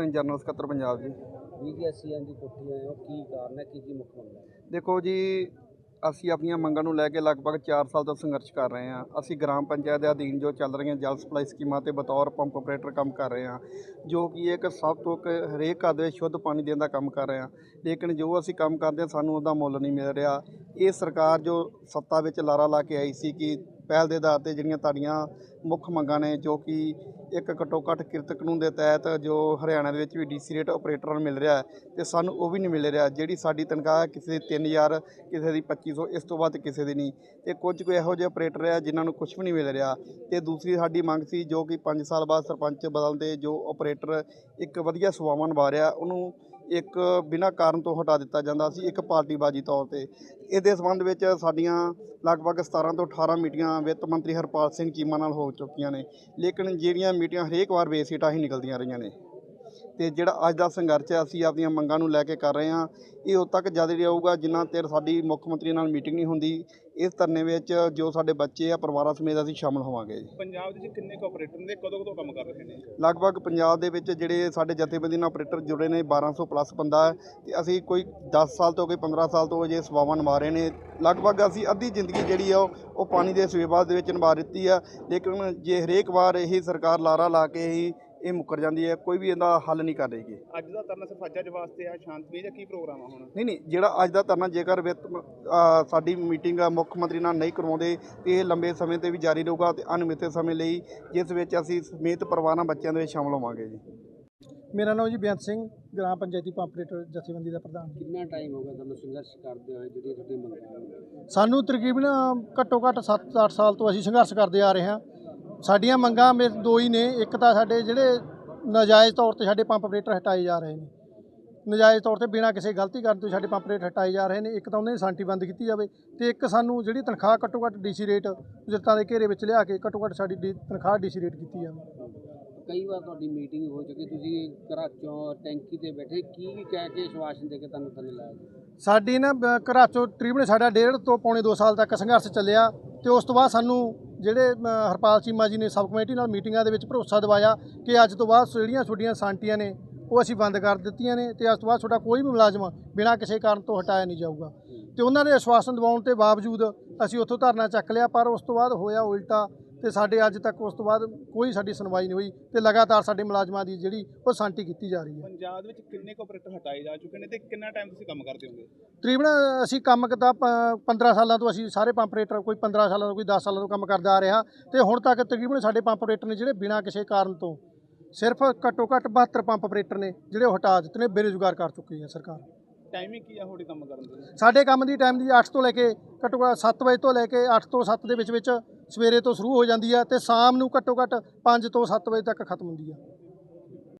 Singh general ਸਕੱਤਰ ਪੰਜਾਬ ਜੀ। ਬੀਜੀਐਸਸੀਐਨ ਦੀ ਕੋਠੀ ਆਏ ਹੋ ਕੀ ਕਾਰਨ ਹੈ ਕੀ ਕੀ ਮੁੱਖ ਮੰਗਾਂ ਦੇਖੋ ਜੀ ਅਸੀਂ ਆਪਣੀਆਂ ਮੰਗਾਂ ਨੂੰ ਲੈ ਕੇ ਲਗਭਗ 4 ਸਾਲ ਤੋਂ ਸੰਘਰਸ਼ ਕਰ ਰਹੇ ਹਾਂ। ਅਸੀਂ ਗ੍ਰਾਮ ਪੰਚਾਇਤ ਦੇ ਅਧੀਨ ਜੋ ਚੱਲ ਰਹੀਆਂ ਜਲ ਸਪਲਾਈ ਸਕੀਮਾਂ ਤੇ ਬਤੌਰ ਪੰਪ ਆਪਰੇਟਰ ਕੰਮ ਕਰ ਰਹੇ ਹਾਂ ਜੋ ਕਿ ਇੱਕ ਸਭ ਤੋਂ ਇੱਕ ਹਰੇਕ ਘਰ ਦੇ ਵਿੱਚ ਸ਼ੁੱਧ ਪਾਣੀ ਦੇਣ ਦਾ ਕੰਮ ਕਰ ਰਹੇ ਹਾਂ। ਲੇਕਿਨ ਜੋ ਅਸੀਂ ਕੰਮ ਕਰਦੇ ਹਾਂ ਸਾਨੂੰ ਉਹਦਾ ਮੁੱਲ ਨਹੀਂ ਮਿਲ ਰਿਹਾ। ਇਹ ਸਰਕਾਰ ਜੋ ਸੱਤਾ ਵਿੱਚ ਲਾਰਾ ਲਾ ਕੇ ਆਈ ਸੀ ਕਿ ਪਹਿਲ ਦੇ ਆਧਾਰ ਤੇ ਜਿਹੜੀਆਂ ਤੁਹਾਡੀਆਂ ਮੁੱਖ ਮੰਗਾਂ ਨੇ, ਜੋ ਕਿ ਇੱਕ ਘੱਟੋ ਘੱਟ ਕਿਰਤ ਕਾਨੂੰਨ ਦੇ ਤਹਿਤ ਜੋ ਹਰਿਆਣਾ ਦੇ ਵਿੱਚ ਵੀ ਡੀਸੀ ਰੇਟ ਆਪਰੇਟਰਾਂ ਨੂੰ ਮਿਲ ਰਿਹਾ ਹੈ ਤੇ ਸਾਨੂੰ ਉਹ ਵੀ ਨਹੀਂ ਮਿਲ ਰਿਹਾ, ਜਿਹੜੀ ਸਾਡੀ ਤਨਖਾਹ ਕਿਸੇ ਦੀ 3000 ਕਿਸੇ ਦੀ 2500 ਇਸ ਤੋਂ ਵੱਧ ਕਿਸੇ ਦੀ ਨਹੀਂ। ਤੇ ਕੁਝ ਕੋਈ ਇਹੋ ਜਿਹੇ ਆਪਰੇਟਰ ਆ ਜਿਨ੍ਹਾਂ ਨੂੰ ਕੁਝ ਵੀ ਨਹੀਂ ਮਿਲ ਰਿਹਾ। ਤੇ ਦੂਸਰੀ ਸਾਡੀ ਮੰਗ ਸੀ ਜੋ ਕਿ 5 ਸਾਲ ਬਾਅਦ ਸਰਪੰਚ ਬਦਲਦੇ ਜੋ ਆਪਰੇਟਰ ਇੱਕ ਵਧੀਆ ਸੇਵਾਵਾਂ ਨਿਭਾ ਰਿਹਾ, ਉਹਨੂੰ ਇੱਕ ਬਿਨਾਂ ਕਾਰਨ ਤੋਂ ਹਟਾ ਦਿੱਤਾ ਜਾਂਦਾ ਸੀ, ਇੱਕ ਪਾਰਟੀਬਾਜ਼ੀ ਤੌਰ ਤੇ। ਇਹਦੇ ਸੰਬੰਧ ਵਿੱਚ ਸਾਡੀਆਂ ਲਗਭਗ 17 ਤੋਂ 18 ਮੀਟਿੰਗਾਂ ਵਿੱਤ ਮੰਤਰੀ ਹਰਪਾਲ ਸਿੰਘ ਚੀਮਾ ਨਾਲ ਹੋ ਚੁੱਕੀਆਂ ਨੇ, ਲੇਕਿਨ ਜਿਹੜੀਆਂ ਮੀਟਿੰਗਾਂ ਹਰੇਕ ਵਾਰ ਬੇਸਿੱਟਾ ਹੀ ਨਿਕਲਦੀਆਂ ਰਹੀਆਂ ਨੇ। ਤੇ ਜਿਹੜਾ ਅੱਜ ਦਾ ਸੰਘਰਸ਼ ਹੈ ਅਸੀਂ ਆਪਣੀਆਂ ਮੰਗਾਂ ਨੂੰ ਲੈ ਕੇ ਕਰ ਰਹੇ ਹਾਂ। ਇਹ ਉਦੋਂ ਤੱਕ ਜਾਰੀ ਰਹੂਗਾ ਜਿੰਨਾ ਚਿਰ ਸਾਡੀ ਮੁੱਖ ਮੰਤਰੀ ਨਾਲ ਮੀਟਿੰਗ ਨਹੀਂ ਹੁੰਦੀ। ਇਸ ਧਰਨੇ ਵਿੱਚ ਜੋ ਸਾਡੇ ਬੱਚੇ ਆ ਪਰਿਵਾਰਾਂ ਸਮੇਤ ਅਸੀਂ ਸ਼ਾਮਲ ਹੋਵਾਂਗੇ ਜੀ। ਪੰਜਾਬ ਦੇ ਵਿੱਚ ਕਿੰਨੇ ਕੁ ਆਪਰੇਟਰ ਨੇ? ਕਦੋਂ ਕਦੋਂ ਕੰਮ ਕਰ ਰਹੇ ਨੇ? ਲਗਭਗ ਪੰਜਾਬ ਦੇ ਵਿੱਚ ਜਿਹੜੇ ਸਾਡੇ ਜਥੇਬੰਦੀ ਨਾਲ ਆਪਰੇਟਰ ਜੁੜੇ ਨੇ 1200 ਪਲੱਸ ਬੰਦਾ ਹੈ ਤੇ ਅਸੀਂ ਕੋਈ 10 ਸਾਲ ਤੋਂ ਕੋਈ 15 ਸਾਲ ਤੋਂ ਅਜੇ ਸੇਵਾਵਾਂ ਨਿਭਾ ਰਹੇ ਨੇ। ਲਗਭਗ ਅਸੀਂ ਅੱਧੀ ਜ਼ਿੰਦਗੀ ਜਿਹੜੀ ਆ ਉਹ ਉਹ ਪਾਣੀ ਦੇ ਸੇਵਾ ਦੇ ਵਿੱਚ ਨਿਭਾ ਦਿੱਤੀ ਆ। ਲੇਕਿਨ ਜੇ ਹਰੇਕ ਵਾਰ ਇਹੀ ਸਰਕਾਰ ਲਾਰਾ ਲਾ ਕੇ ਹੀ ਇਹ ਮੁੱਕਰ ਜਾਂਦੀ ਹੈ ਕੋਈ ਵੀ ਇਹਦਾ ਹੱਲ ਨਹੀਂ ਕਰ ਰਹੀਗੀ ਅੱਜ ਦਾ ਤਰਨਾ ਸਿਰਫ ਅੱਜ ਅੱਜ ਵਾਸਤੇ ਆ ਸ਼ਾਂਤਮਈ ਜਾਂ ਕੀ ਪ੍ਰੋਗਰਾਮ ਆ ਹੁਣ? ਨਹੀਂ ਨਹੀਂ ਜਿਹੜਾ ਅੱਜ ਦਾ ਧਰਨਾ ਜੇਕਰ ਵਿੱਤ ਸਾਡੀ ਮੀਟਿੰਗ ਮੁੱਖ ਮੰਤਰੀ ਨਾਲ ਨਹੀਂ ਕਰਵਾਉਂਦੇ ਤੇ ਇਹ ਲੰਬੇ ਸਮੇਂ ਤੇ ਵੀ ਜਾਰੀ ਰਹੂਗਾ ਤੇ ਅਨਮਿੱਥੇ ਸਮੇਂ ਲਈ ਜਿਸ ਵਿੱਚ ਅਸੀਂ ਸਮੇਤ ਪਰਿਵਾਰਾਂ ਬੱਚਿਆਂ ਦੇ ਵਿੱਚ ਸ਼ਾਮਲ ਹੋਵਾਂਗੇ ਜੀ। ਮੇਰਾ ਨਾਮ ਜੀ ਬੇਅੰਤ ਸਿੰਘ ਗ੍ਰਾਮ ਪੰਚਾਇਤੀ ਪੰਪ ਆਪਰੇਟਰ ਜਥੇਬੰਦੀ ਦਾ ਪ੍ਰਧਾਨ। ਕਿੰਨਾ ਟਾਈਮ ਹੋ ਗਿਆ ਤੁਹਾਨੂੰ ਸੰਘਰਸ਼ ਕਰਦੇ ਹੋਏ ਜਿਹੜੀਆਂ ਤੁਹਾਡੀਆਂ ਮੰਗਾਂ ਸਾਨੂੰ ਤਕਰੀਬਨ ਘੱਟੋ ਘੱਟ 7-8 ਸਾਲ ਤੋਂ ਅਸੀਂ ਸੰਘਰਸ਼ ਕਰਦੇ ਆ ਰਹੇ ਹਾਂ। ਸਾਡੀਆਂ ਮੰਗਾਂ ਮੇ ਦੋ ਹੀ ਨੇ ਇੱਕ ਤਾਂ ਸਾਡੇ ਜਿਹੜੇ ਨਾਜਾਇਜ਼ ਤੌਰ ਤੇ ਸਾਡੇ ਪੰਪ ਆਪਰੇਟਰ ਹਟਾਏ ਜਾ ਰਹੇ ਨੇ। ਨਜਾਇਜ਼ ਤੌਰ ਤੇ ਬਿਨਾਂ ਕਿਸੇ ਗਲਤੀ ਕਰਨ ਤੋਂ ਸਾਡੇ ਪੰਪ ਆਪਰੇਟਰ ਹਟਾਏ ਜਾ ਰਹੇ ਨੇ। ਇੱਕ ਤਾਂ ਉਹਨਾਂ ਦੀ ਸਾਂਟੀ ਬੰਦ ਕੀਤੀ ਜਾਵੇ ਤੇ ਇੱਕ ਸਾਨੂੰ ਜਿਹੜੀ ਤਨਖਾਹ ਘੱਟੋ ਘੱਟ ਡੀਸੀ ਰੇਟ ਜਿੱਤਾਂ ਦੇ ਘੇਰੇ ਵਿੱਚ ਲਿਆ ਕੇ ਘੱਟੋ ਘੱਟ ਸਾਡੀ ਤਨਖਾਹ ਡੀਸੀ ਰੇਟ ਕੀਤੀ ਜਾਵੇ। ਕਈ ਵਾਰ ਤੁਹਾਡੀ ਮੀਟਿੰਗ ਹੋ ਚੁੱਕੀ ਤੁਸੀਂ ਘਰਾਂ ਚੋਂ ਟੈਂਕੀ ਤੇ ਬੈਠੇ ਕੀ ਕੀ ਕਹਿ ਕੇ ਸ਼ਵਾਸ਼ਨ ਦੇ ਕੇ ਤੁਹਾਨੂੰ ਥੱਲੇ ਲਾਇਆ? ਸਾਡੀ ਨਾ ਬ- ਘਰਾਂ ਚੋਂ ਤਕਰੀਬਨ ਸਾਡਾ ਡੇਢ ਤੋਂ ਪੌਣੇ 2 ਸਾਲ ਤੱਕ ਸੰਘਰਸ਼ ਚੱਲਿਆ ਤੇ ਉਸ ਤੋਂ ਬਾਅਦ ਸਾਨੂੰ ਜਿਹੜੇ ਹਰਪਾਲ ਚੀਮਾ ਜੀ ਨੇ ਸਬ ਕਮੇਟੀ ਨਾਲ ਮੀਟਿੰਗਾਂ ਦੇ ਵਿੱਚ ਭਰੋਸਾ ਦਿਵਾਇਆ ਕਿ ਅੱਜ ਤੋਂ ਬਾਅਦ ਜਿਹੜੀਆਂ ਤੁਹਾਡੀਆਂ ਸਾਂਟੀਆਂ ਨੇ, ਉਹ ਅਸੀਂ ਬੰਦ ਕਰ ਦਿੱਤੀਆਂ ਨੇ ਤੇ ਅੱਜ ਤੋਂ ਬਾਅਦ ਤੁਹਾਡਾ ਕੋਈ ਵੀ ਮੁਲਾਜ਼ਮ ਬਿਨਾਂ ਕਿਸੇ ਕਾਰਨ ਤੋਂ ਹਟਾਇਆ ਨਹੀਂ ਜਾਊਗਾ। ਤੇ ਉਹਨਾਂ ਦੇ ਆਸ਼ਵਾਸਨ ਦਿਵਾਉਣ ਤੇ ਬਾਵਜੂਦ ਅਸੀਂ ਉੱਥੋਂ ਧਰਨਾ ਚੱਕ ਲਿਆ, ਪਰ ਉਸ ਤੋਂ ਬਾਅਦ ਹੋਇਆ ਉਲਟਾ ਤੇ ਸਾਡੇ ਅੱਜ ਤੱਕ ਉਸ ਤੋਂ ਬਾਅਦ ਕੋਈ ਸਾਡੀ ਸੁਣਵਾਈ ਨਹੀਂ ਹੋਈ ਤੇ ਲਗਾਤਾਰ ਸਾਡੇ ਮੁਲਾਜ਼ਮਾਂ ਦੀ ਜਿਹੜੀ ਉਹ ਸਾਂਟੀ ਕੀਤੀ ਜਾ ਰਹੀ ਹੈ। ਪੰਜਾਬ ਵਿੱਚ ਕਿੰਨੇ ਕੁ ਆਪਰੇਟਰ ਹਟਾਏ ਜਾ ਚੁੱਕੇ ਨੇ ਤੇ ਕਿੰਨਾ ਟਾਈਮ ਤੁਸੀਂ ਕੰਮ ਕਰਦੇ ਹੋਗੇ? ਤਕਰੀਬਨ ਅਸੀਂ ਕੰਮ ਕਿਤਾ 15 ਸਾਲਾਂ ਤੋਂ ਅਸੀਂ ਸਾਰੇ ਪੰਪ ਆਪਰੇਟਰ ਕੋਈ 15 ਸਾਲਾਂ ਤੋਂ ਕੋਈ 10 ਸਾਲਾਂ ਤੋਂ ਕੰਮ ਕਰਦਾ ਆ ਰਿਹਾ ਤੇ ਹੁਣ ਤੱਕ ਤਕਰੀਬਨ ਸਾਡੇ ਪੰਪ ਆਪਰੇਟਰ ਨੇ ਜਿਹੜੇ ਬਿਨਾਂ ਕਿਸੇ ਕਾਰਨ ਤੋਂ ਸਿਰਫ ਘੱਟੋ ਘੱਟ 72 ਪੰਪ ਆਪਰੇਟਰ ਨੇ ਜਿਹੜੇ ਹਟਾ ਦਿੱਤੇ ਨੇ ਬੇਰੁਜ਼ਗਾਰ ਕਰ ਚੁੱਕੀ ਹੈ ਸਰਕਾਰ। ਟਾਈਮਿੰਗ ਕੀ ਆ ਤੁਹਾਡੇ ਕੰਮ ਕਰਨ ਦੀ? ਸਾਡੇ ਕੰਮ ਦੀ ਟਾਈਮ ਦੀ 8 ਤੋਂ ਲੈ ਕੇ ਘੱਟੋ ਘੱਟ 7 ਵਜੇ ਤੋਂ ਲੈ ਕੇ 8 ਤੋਂ 7 ਦੇ ਵਿੱਚ ਵਿੱਚ ਸਵੇਰੇ ਤੋਂ ਸ਼ੁਰੂ ਹੋ ਜਾਂਦੀ ਹੈ ਤੇ ਸ਼ਾਮ ਨੂੰ ਘੱਟੋ ਘੱਟ 5 ਤੋਂ 7 ਵਜੇ ਤੱਕ ਖਤਮ ਹੁੰਦੀ ਆ।